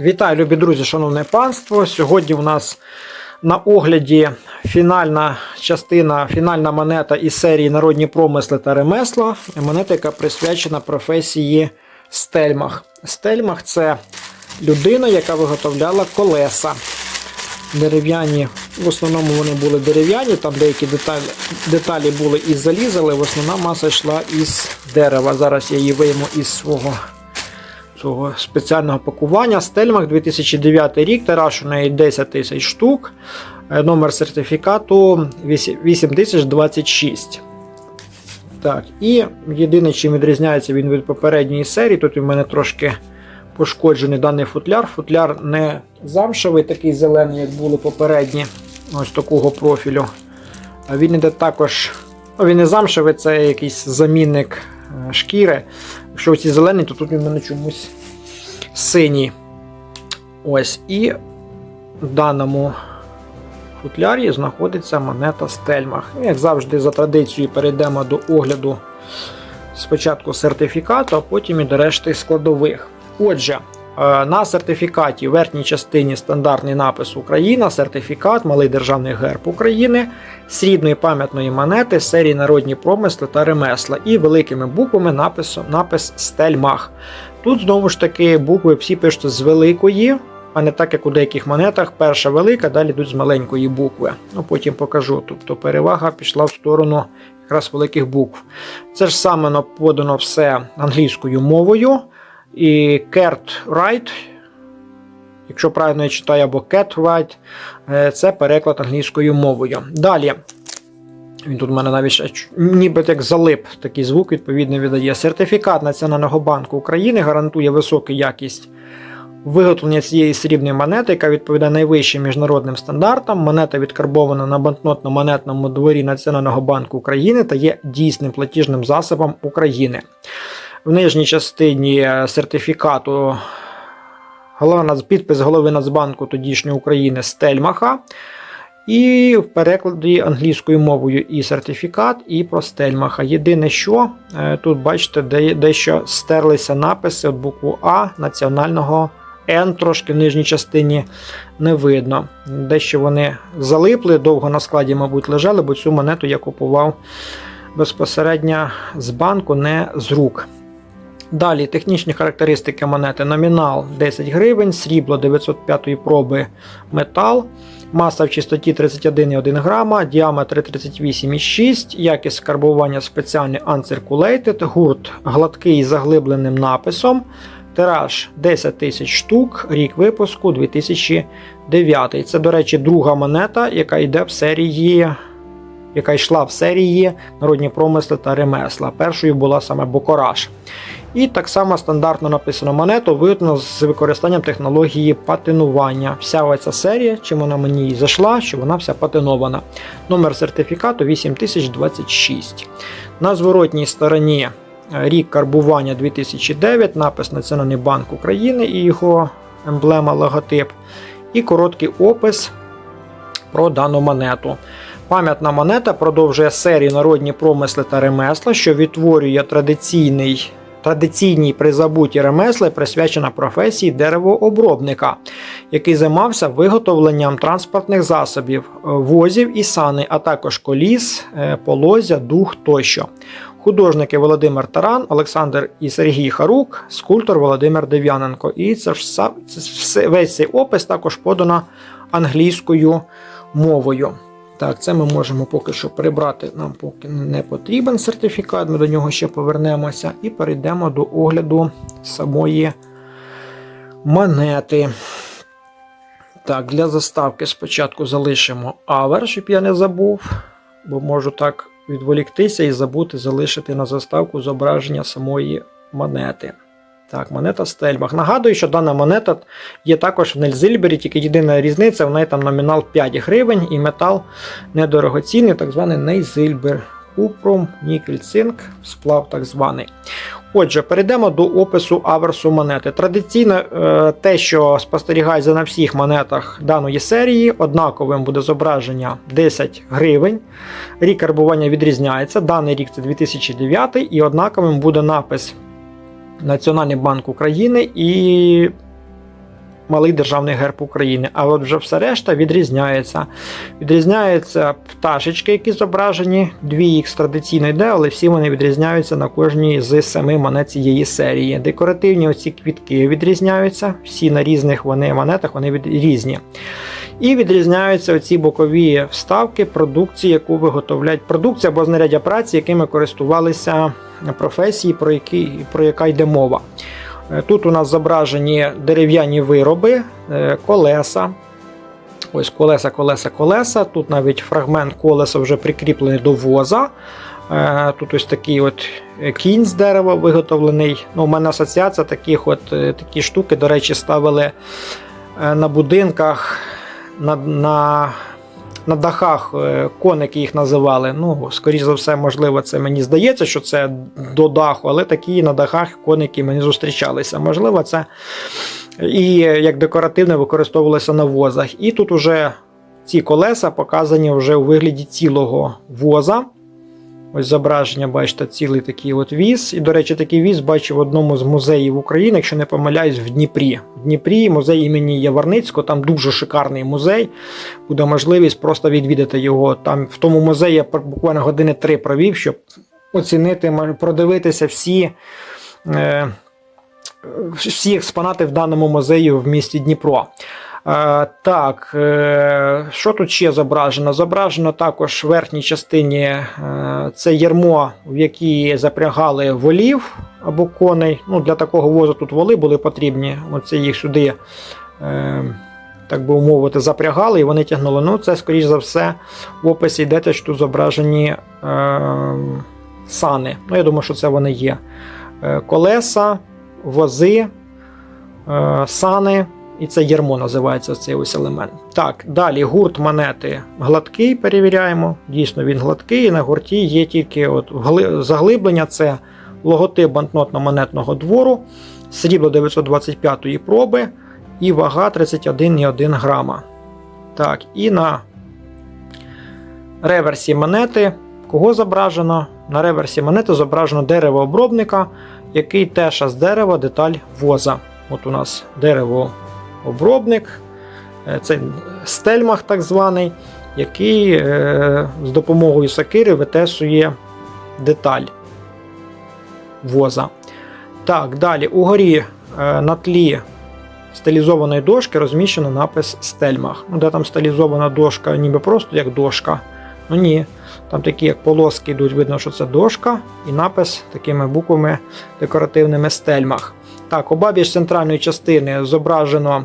Вітаю, любі друзі, шановне панство. Сьогодні у нас на огляді фінальна частина, фінальна монета із серії Народні промисли та ремесла. Монета, яка присвячена професії Стельмах. Стельмах це людина, яка виготовляла колеса. Дерев'яні, в основному вони були дерев'яні, там деякі деталі, деталі були із заліза, але в основна маса йшла із дерева. Зараз я її вийму із свого цього спеціального пакування. Стельмах 2009 рік, тираж у неї 10 тисяч штук. Е, Номер сертифікату 8026. Так, і єдине, чим відрізняється він від попередньої серії, тут у мене трошки пошкоджений даний футляр. Футляр не замшевий, такий зелений, як були попередні, ось такого профілю. Він іде також. Ну, він не замшевий, це якийсь замінник е, шкіри. Якщо оці зелені, то тут він мене чомусь синій. Ось. І в даному футлярі знаходиться монета Стельмах. Як завжди, за традицією, перейдемо до огляду спочатку сертифікату, а потім і до решти складових. Отже, на сертифікаті в верхній частині стандартний напис Україна, сертифікат, малий державний герб України, срібної пам'ятної монети, серії народні промисли та ремесла і великими буквами напису, напис Стельмах. Тут знову ж таки букви всі пишуться з великої, а не так, як у деяких монетах. Перша велика, далі йдуть з маленької букви. Ну, Потім покажу. Тобто перевага пішла в сторону якраз великих букв. Це ж саме подано все англійською мовою. І Kert Wright, якщо правильно я читаю, або Wright, е, це переклад англійською мовою. Далі. Він тут у мене навіть ніби як залип такий звук, відповідно віддає. Сертифікат Національного банку України гарантує високу якість виготовлення цієї срібної монети, яка відповідає найвищим міжнародним стандартам. Монета відкарбована на банкнотно-монетному дворі Національного банку України та є дійсним платіжним засобом України. В нижній частині е, сертифікату голова підпис голови Нацбанку тодішньої України Стельмаха. І в перекладі англійською мовою і сертифікат, і про Стельмаха. Єдине, що е, тут бачите, дещо стерлися написи от букву А національного Н трошки в нижній частині не видно. Дещо вони залипли, довго на складі, мабуть, лежали, бо цю монету я купував безпосередньо з банку, не з рук. Далі технічні характеристики монети. Номінал 10 гривень, срібло 905 проби метал, маса в чистоті 31,1 грама, діаметр 38,6, якість карбування спеціальний uncirculated, гурт гладкий з заглибленим написом, тираж 10 тисяч штук, рік випуску 2009. Це, до речі, друга монета, яка йде в серії. Яка йшла в серії народні промисли та ремесла. Першою була саме Бокораж. І так само стандартно написано монету, виготовлено з використанням технології патинування. Вся ця серія, чим вона мені і зайшла, що вона вся патинована. Номер сертифікату 8026. На зворотній стороні е, рік карбування 2009, напис Національний банк України і його емблема логотип. І короткий опис про дану монету. Пам'ятна монета продовжує серію народні промисли та ремесла, що відтворює традиційний. Традиційній призабуті ремесли присвячена професії деревообробника, який займався виготовленням транспортних засобів, е, возів і сани, а також коліс, е, полозя, дух тощо. Художники Володимир Таран, Олександр і Сергій Харук, скульптор Володимир Дев'яненко. І це все- весь цей опис також подано англійською мовою. Так, це ми можемо поки що прибрати. Нам поки не потрібен сертифікат, ми до нього ще повернемося і перейдемо до огляду самої монети. Так, для заставки спочатку залишимо авер, щоб я не забув, бо можу так відволіктися і забути залишити на заставку зображення самої монети. Так, монета Стельмах. Нагадую, що дана монета є також в Нельзильбері, тільки єдина різниця, в неї там номінал 5 гривень і метал недорогоцінний, так званий Нейзильбер. Купром, нікель, цинк, сплав так званий. Отже, перейдемо до опису аверсу монети. Традиційно е, те, що спостерігається на всіх монетах даної серії, однаковим буде зображення 10 гривень. Рік карбування відрізняється. Даний рік це 2009 і однаковим буде напис Національний банк України і малий державний герб України. А от вже все решта відрізняється. Відрізняються пташечки, які зображені. Дві їх традиційно йде, але всі вони відрізняються на кожній з семи монет цієї серії. Декоративні оці квітки відрізняються, всі на різних вони монетах вони від... різні. І відрізняються оці бокові вставки продукції, яку виготовляють продукція або знаряддя праці, якими користувалися професії, про які про яка йде мова. Е, Тут у нас зображені дерев'яні вироби, е, колеса. Ось колеса, колеса, колеса. Тут навіть фрагмент колеса вже прикріплений до воза. Е, Тут ось такий от кінь з дерева виготовлений. Ну, У мене асоціація таких от, такі штуки, до речі, ставили на будинках, на, на, на дахах е, коники їх називали. Ну, скоріш за все, можливо, це мені здається, що це до даху, але такі на дахах коники мені зустрічалися. Можливо, це і як декоративне використовувалося на возах. І тут уже ці колеса показані вже у вигляді цілого воза. Ось зображення, бачите, цілий такий от віз. І, до речі, такий віз бачив в одному з музеїв України, якщо не помиляюсь, в Дніпрі. В Дніпрі музей імені Яворницького, там дуже шикарний музей. Буде можливість просто відвідати його. Там в тому музеї я буквально години три провів, щоб оцінити, продивитися всі. Е, всі експонати в даному музеї в місті Дніпро. Так, е, що тут ще зображено? Зображено також в верхній частині е, це ярмо, в якій запрягали волів або коней. Ну, для такого возу тут воли були потрібні. Оце їх сюди, е, так би мовити, запрягали і вони тягнули. Ну, це, скоріш за все, в описі йдеться, що тут зображені сани. Ну, я думаю, що це вони є. Колеса, вози, сани. І це ярмо називається цей ось елемент. Так, далі гурт монети гладкий, перевіряємо. Дійсно, він гладкий. І на гурті є тільки от заглиблення, це логотип банкнотно-монетного двору, срібло 925-ї проби і вага 31,1 грама. Так, і на реверсі монети. Кого зображено? На реверсі монети зображено дерево обробника, який теж з дерева деталь воза. От у нас дерево обробник, е, це стельмах так званий, який е, з допомогою сакири витесує деталь воза. Так, далі угорі е, на тлі стилізованої дошки розміщено напис стельмах. Ну, де там стилізована дошка, ніби просто як дошка. Ну ні, там такі як полоски йдуть, видно, що це дошка, і напис такими буквами декоративними стельмах. Так, обабіч центральної частини зображено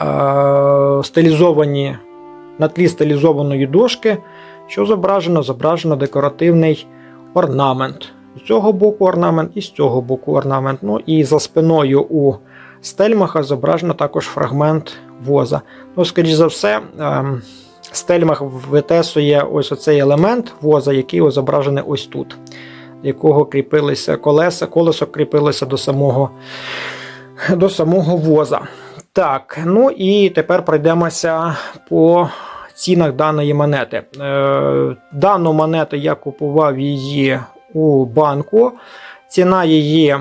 е, стилізовані на тлі стилізованої дошки, що зображено, зображено декоративний орнамент. З цього боку орнамент і з цього боку орнамент. Ну і за спиною у стельмаха зображено також фрагмент воза. Ну, скоріш за все, ем, стельмах витесує ось оцей елемент воза, який зображений ось тут, якого кріпилися колеса, колесо кріпилося до самого, до самого воза. Так, ну і тепер пройдемося по цінах даної монети. Е, дану монету я купував її у банку. Ціна її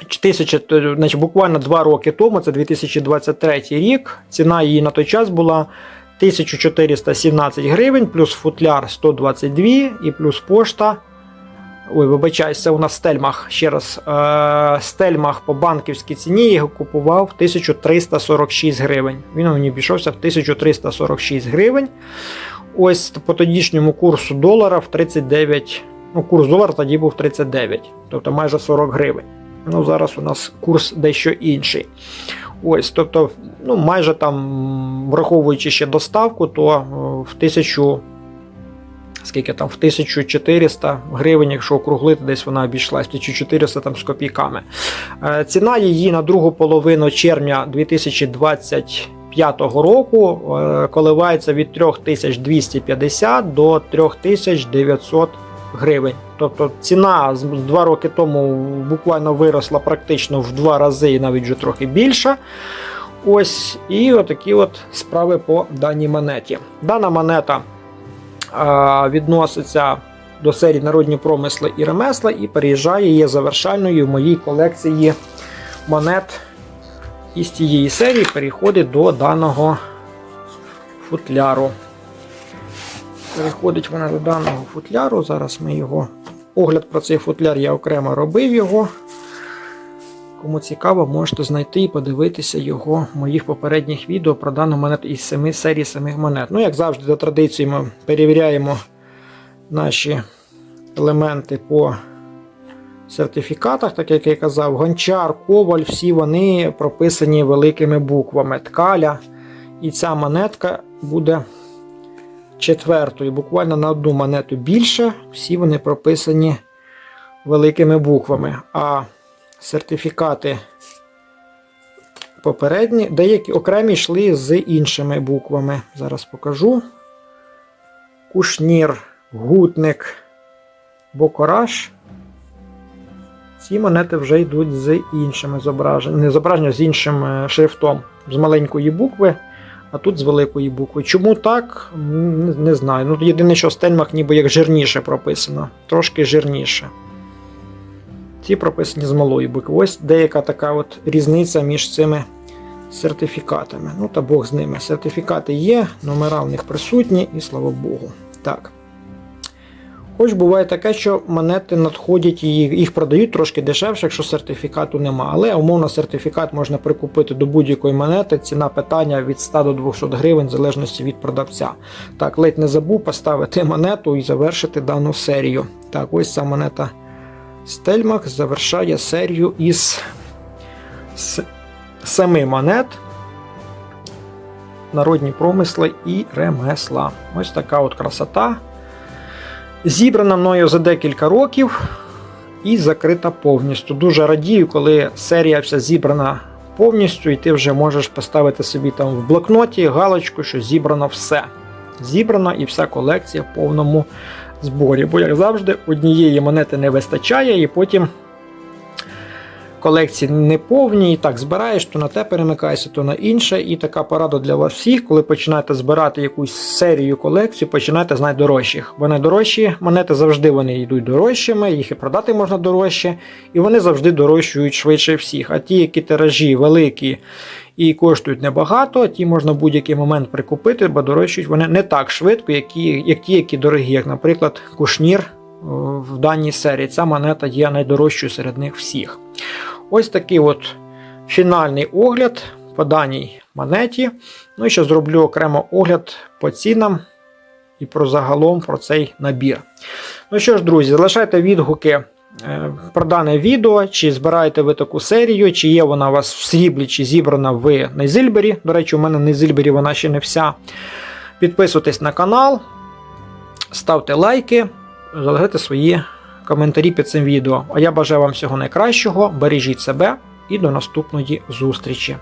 1000, значить, буквально 2 роки тому, це 2023 рік. Ціна її на той час була 1417 гривень, плюс футляр 122 і плюс пошта. Ой, вибачаюсь, у нас стельмах. Ще раз. Е, стельмах по банківській ціні його купував 1346 гривень. Він мені обійшовся в 1346 гривень. Ось по тодішньому курсу долара в 39. Ну, курс долара тоді був 39, тобто майже 40 гривень. Ну, зараз у нас курс дещо інший. Ось, тобто, ну, майже там, враховуючи ще доставку, то е, в 1000, скільки там, в 1400 гривень, якщо округлити, десь вона обійшлась, 1400 там з копійками. Е, Ціна її на другу половину червня 2025 року е, коливається від 3250 до 3900 гривень. Тобто ціна 2 роки тому буквально виросла практично в 2 рази і навіть вже трохи більше. Ось і отакі от справи по даній монеті. Дана монета відноситься до серії народні промисли і ремесла і переїжджає є завершальною в моїй колекції монет І з цієї серії переходить до даного футляру. Переходить вона до даного футляру. Зараз ми його. Огляд про цей футляр я окремо робив його. Кому цікаво, можете знайти і подивитися його моїх попередніх відео про дану монету із 7 серій самих монет. Ну, як завжди, за традицією ми перевіряємо наші елементи по сертифікатах, так як я казав, гончар, коваль, всі вони прописані великими буквами ткаля. І ця монетка буде четвертою, буквально на одну монету більше, всі вони прописані великими буквами. А сертифікати попередні, деякі окремі йшли з іншими буквами. Зараз покажу. Кушнір, гутник, бокораж. Ці монети вже йдуть з іншими зображеннями, не зображення з іншим е, шрифтом, з маленької букви, а тут з великої букви. Чому так? Не, знаю. Ну, єдине, що в стельмах ніби як жирніше прописано, трошки жирніше. Ці прописані з малої букви. Ось деяка така от різниця між цими сертифікатами. Ну та Бог з ними. Сертифікати є, номера в них присутні, і слава Богу. Так. Хоч буває таке, що монети надходять і їх продають трошки дешевше, якщо сертифікату нема. Але умовно сертифікат можна прикупити до будь-якої монети. Ціна питання від 100 до 200 гривень, в залежності від продавця. Так, ледь не забув поставити монету і завершити дану серію. Так, ось ця монета Стельмах завершає серію із семи монет. Народні промисли і ремесла. Ось така от красота. Зібрана мною за декілька років і закрита повністю. Дуже радію, коли серія вся зібрана повністю, і ти вже можеш поставити собі там в блокноті галочку, що зібрано все. Зібрана і вся колекція в повному зборі. Бо, як завжди, однієї монети не вистачає, і потім колекції не повні, і так збираєш, то на те перемикаєшся, то на інше. І така порада для вас всіх, коли починаєте збирати якусь серію колекцію, починайте з найдорожчих. Бо найдорожчі монети завжди вони йдуть дорожчими, їх і продати можна дорожче, і вони завжди дорожчують швидше всіх. А ті, які тиражі великі і коштують небагато, ті можна в будь-який момент прикупити, бо дорожчують вони не так швидко, як ті, як ті, які дорогі, як, наприклад, кушнір в даній серії. Ця монета є найдорожчою серед них всіх. Ось такий от фінальний огляд по даній монеті. Ну і ще зроблю окремо огляд по цінам і про загалом про цей набір. Ну що ж, друзі, залишайте відгуки е, про дане відео, чи збираєте ви таку серію, чи є вона у вас в сріблі, чи зібрана в Нейзильбері. До речі, у мене в Нейзильбері вона ще не вся. Підписуйтесь на канал, ставте лайки, залишайте свої коментарі під цим відео. А я бажаю вам всього найкращого, бережіть себе і до наступної зустрічі.